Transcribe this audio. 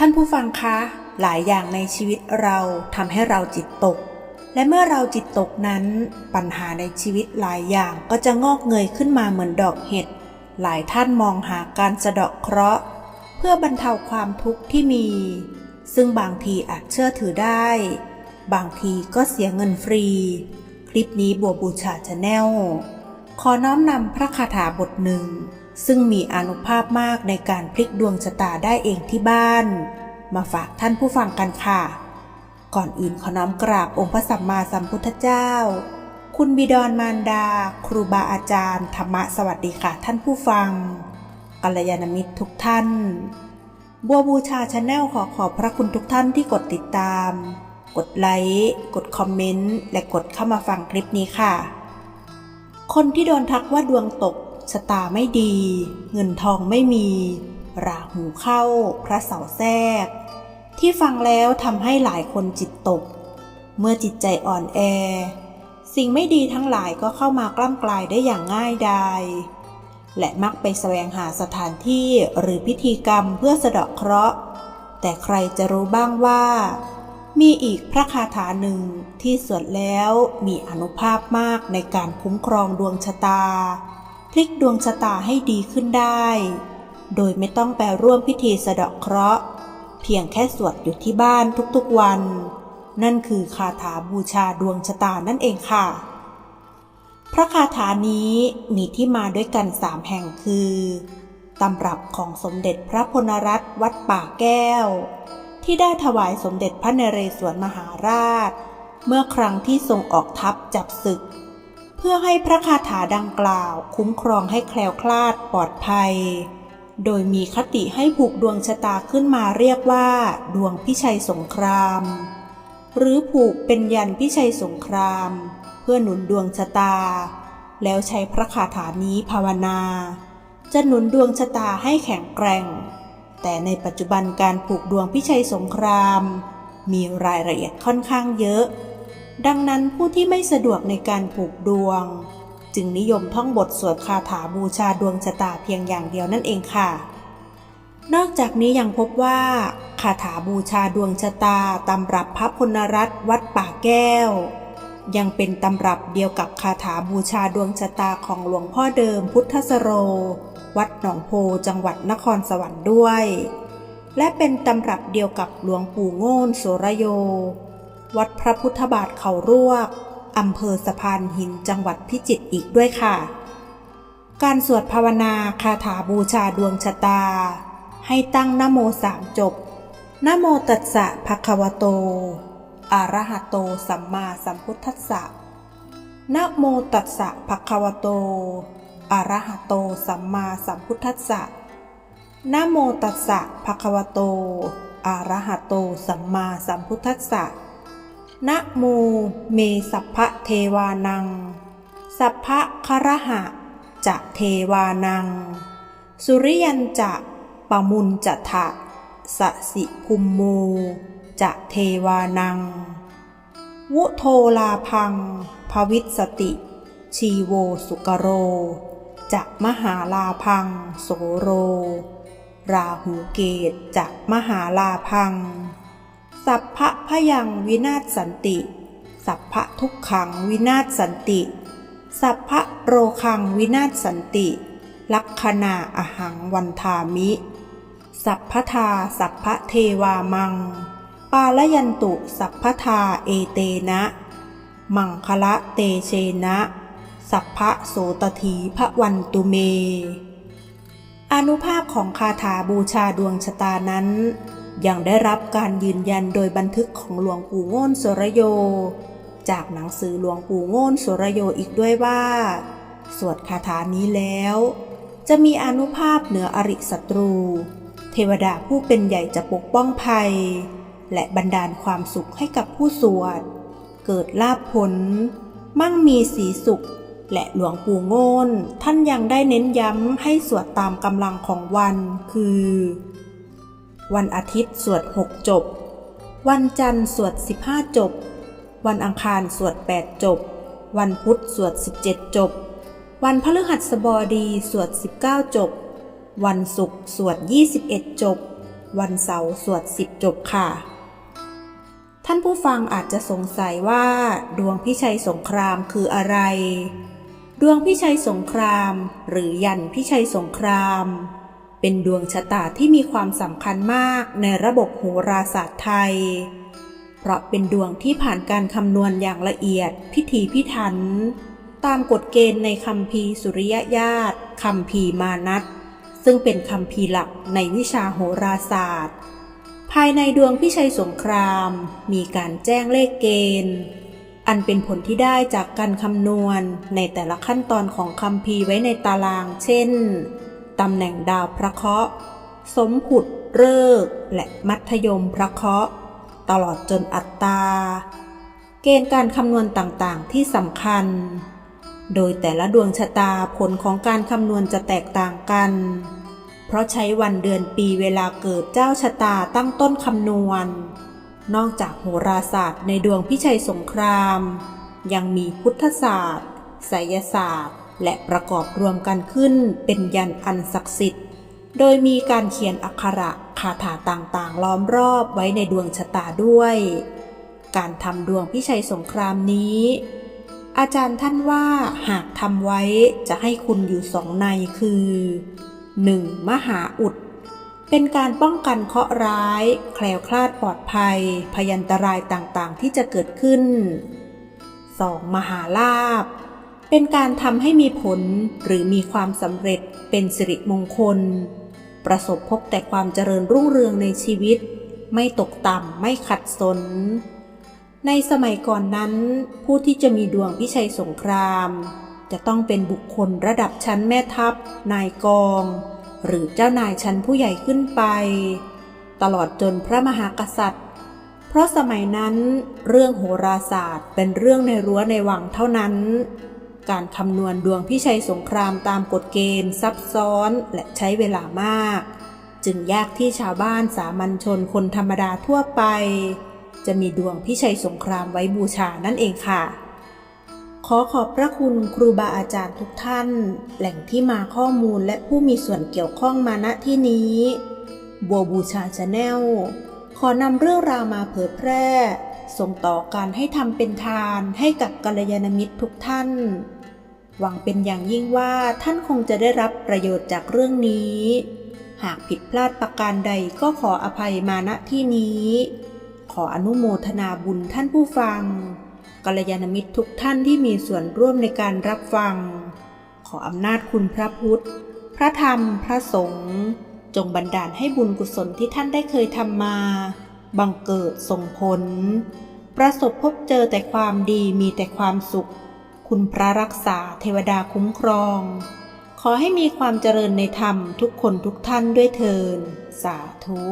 ท่านผู้ฟังคะ หลายอย่างในชีวิตเราทำให้เราจิตตก และเมื่อเราจิตตกนั้น ปัญหาในชีวิตหลายอย่างก็จะงอกเงยขึ้นมาเหมือนดอกเห็ด หลายท่านมองหาการสะเดาะเคราะห์ เพื่อบรรเทาความทุกข์ที่มี ซึ่งบางทีอาจเชื่อถือได้ บางทีก็เสียเงินฟรี คลิปนี้บัวบูชาชาแนลขอน้อมนำพระคาถาบทหนึ่ง ซึ่งมีอนุภาพมากในการพลิกดวงชะตาได้เองที่บ้าน มาฝากท่านผู้ฟังกันค่ะ ก่อนอื่นขอน้อมกราบองค์พระสัมมาสัมพุทธเจ้า คุณบิดรมารดา ครูบาอาจารย์ ธรรมะสวัสดีค่ะท่านผู้ฟังกัลยาณมิตรทุกท่าน บัวบูชาชาแนลขอขอบพระคุณทุกท่านที่กดติดตาม กดไลค์กดคอมเมนต์และกดเข้ามาฟังคลิปนี้ค่ะ คนที่โดนทักว่าดวงตก ชะตาไม่ดี เงินทองไม่มี ราหูเข้า พระเสาแทรก ที่ฟังแล้วทำให้หลายคนจิตตก เมื่อจิตใจอ่อนแอ สิ่งไม่ดีทั้งหลายก็เข้ามากล้ำกลายได้อย่างง่ายดาย และมักไปแสวงหาสถานที่หรือพิธีกรรมเพื่อสะเดาะเคราะห์ แต่ใครจะรู้บ้างว่า มีอีกพระคาถาหนึ่งที่สวดแล้วมีอนุภาพมากในการคุ้มครองดวงชะตา พลิกดวงชะตาให้ดีขึ้นได้ โดยไม่ต้องไปร่วมพิธีสะเดาะเคราะห์ เพียงแค่สวดอยู่ที่บ้านทุกๆวัน นั่นคือคาถาบูชาดวงชะตานั่นเองค่ะ พระคาถานี้มีที่มาด้วยกันสามแห่งคือตำรับของสมเด็จพระพลรัตน์วัดป่าแก้ว ที่ได้ถวายสมเด็จพระนเรศวรมหาราช เมื่อครั้งที่ทรงออกทัพจับศึก เพื่อให้พระคาถาดังกล่าวคุ้มครองให้แคล้วคลาดปลอดภัย โดยมีคติให้ผูกดวงชะตาขึ้นมาเรียกว่า ดวงพิชัยสงคราม หรือผูกเป็นยันพิชัยสงคราม เพื่อหนุนดวงชะตา แล้วใช้พระคาถานี้ภาวนา จะหนุนดวงชะตาให้แข็งแกร่ง แต่ในปัจจุบันการผูกดวงพิชัยสงคราม มีรายละเอียดค่อนข้างเยอะ ดังนั้นผู้ที่ไม่สะดวกในการผูกดวง จึงนิยมท่องบทสวดคาถาบูชาดวงชะตาเพียงอย่างเดียวนั่นเองค่ะ นอกจากนี้ยังพบว่าคาถาบูชาดวงชะตาตำรับพระพลรัตน์วัดป่าแก้ว ยังเป็นตำรับเดียวกับคาถาบูชาดวงชะตาของหลวงพ่อเดิมพุทธสโร วัดหนองโพจังหวัดนครสวรรค์ด้วย และเป็นตำรับเดียวกับหลวงปู่โง่นโสระโย วัดพระพุทธบาทเขารวกอำเภอสะพานหินจังหวัดพิจิตรอีกด้วยค่ะ การสวดภาวนาคาถาบูชาดวงชะตา ให้ตั้งนโมสามจบนโมตัสสะภะคะวะโต อะระหะโตสัมมาสัมพุทธัสสะนโมตัสสะภะคะวะโต อะระหะโตสัมมาสัมพุทธัสสะนโมตัสสะภะคะวะโต อะระหะโตสัมมาสัมพุทธัสสะ นะโมเมสัพพะเทวานัง สัพพะคระหะจะเทวานัง สุริยันจะปะมุนจะทะสะสิภุมโมจะเทวานัง วุโทลาพัง ภวิสติ ชีโวสุกโรจะมหาลาพัง โสโร ราหูเกตจะมหาลาพัง สัพพะพยังวินาศสันติ สัพพะทุกขังวินาศสันติ สัพพะโรคังวินาศสันติ ลักขณาอหังวันทามิ สัพพทาสัพพะเทวามัง ปาลยันตุสัพพทาเอเตนะ มังคละเตเชนะ สัพพะโสตถีพระวันตุเม อนุภาพของคาถาบูชาดวงชะตานั้น ยังได้รับการยืนยันโดยบันทึกของหลวงปู่โง่นสรโย จากหนังสือหลวงปู่โง่นสรโยอีกด้วยว่า สวดคาถานี้แล้ว จะมีอนุภาพเหนืออริศัตรู เทวดาผู้เป็นใหญ่จะปกป้องภัย และบันดาลความสุขให้กับผู้สวด เกิดลาภผล มั่งมีสีสุข และหลวงปู่โง่นท่านยังได้เน้นย้ำให้สวดตามกำลังของวันคือ วันอาทิตย์สวดหกจบ วันจันทร์สวดสิบห้าจบ วันอังคารสวดแปดจบ วันพุธสวดสิบเจ็ดจบ วันพฤหัสบดีสวดสิบเก้าจบ วันศุกร์สวดยี่สิบเอ็ดจบ วันเสาร์สวดสิบจบค่ะ ท่านผู้ฟังอาจจะสงสัยว่า ดวงพิชัยสงครามคืออะไร ดวงพิชัยสงคราม หรือยันพิชัยสงคราม เป็นดวงชะตาที่มีความสำคัญมากในระบบโหราศาสตร์ไทย เพราะเป็นดวงที่ผ่านการคำนวณอย่างละเอียดพิถีพิถัน ตามกฎเกณฑ์ในคัมภีสุริยญาติคัมภีมานัตซึ่งเป็นคัมภีหลักในวิชาโหราศาสตร์ ภายในดวงพิชัยสงคราม มีการแจ้งเลขเกณฑ์ อันเป็นผลที่ได้จากการคำนวณในแต่ละขั้นตอนของคัมภีไว้ในตาราง เช่น ตำแหน่งดาวพระเคราะห์สมผุดเลิกษ์และมัธยมพระเคราะห์ตลอดจนอัตตราเกณฑ์การคำนวณต่างๆที่สำคัญ โดยแต่ละดวงชะตาผลของการคำนวณจะแตกต่างกัน เพราะใช้วันเดือนปีเวลาเกิดเจ้าชะตาตั้งต้นคำนวณ นอกจากโหราศาสตร์ในดวงพิชัยสงคราม ยังมีพุทธศาสตร์ไสยศาสตร์ และประกอบรวมกันขึ้นเป็นยันอันศักดิ์สิทธิ์ โดยมีการเขียนอักขระคาถาต่างๆ ล้อมรอบไว้ในดวงชะตาด้วย การทำดวงพิชัยสงครามนี้ อาจารย์ท่านว่าหากทำไว้จะให้คุณอยู่สองในคือ 1. มหาอุด เป็นการป้องกันเคราะห์ร้าย แคล้วคลาดปลอดภัย พยันตรายต่างๆ ที่จะเกิดขึ้น 2. มหาลาภ เป็นการทำให้มีผลหรือมีความสำเร็จเป็นสิริมงคล ประสบพบแต่ความเจริญรุ่งเรืองในชีวิต ไม่ตกต่ำไม่ขัดสน ในสมัยก่อนนั้น ผู้ที่จะมีดวงพิชัยสงคราม จะต้องเป็นบุคคลระดับชั้นแม่ทัพ นายกอง หรือเจ้านายชั้นผู้ใหญ่ขึ้นไป ตลอดจนพระมหากษัตริย์ เพราะสมัยนั้น เรื่องโหราศาสตร์เป็นเรื่องในรั้วในวังเท่านั้น การคำนวณดวงพิชัยสงครามตามกฎเกณฑ์ ซับซ้อนและใช้เวลามาก จึงยากที่ชาวบ้านสามัญชนคนธรรมดาทั่วไป จะมีดวงพิชัยสงครามไว้บูชานั่นเองค่ะ ขอขอบพระคุณครูบาอาจารย์ทุกท่าน แหล่งที่มาข้อมูลและผู้มีส่วนเกี่ยวข้องมาณที่นี้บัวบูชาชาแนลขอนำเรื่องราวมาเผยแพร่ ส่งต่อการให้ทำเป็นทานให้กับกัลยาณมิตรทุกท่าน หวังเป็นอย่างยิ่งว่าท่านคงจะได้รับประโยชน์จากเรื่องนี้ หากผิดพลาดประการใดก็ขออภัยมาณที่นี้ ขออนุโมทนาบุญท่านผู้ฟังกัลยาณมิตรทุกท่านที่มีส่วนร่วมในการรับฟัง ขออำนาจคุณพระพุทธ พระธรรม พระสงฆ์จงบันดาลให้บุญกุศลที่ท่านได้เคยทำมา บังเกิดส่งผล ประสบพบเจอแต่ความดีมีแต่ความสุข คุณพระรักษาเทวดาคุ้มครอง ขอให้มีความเจริญในธรรมทุกคนทุกท่านด้วยเทินสาธุ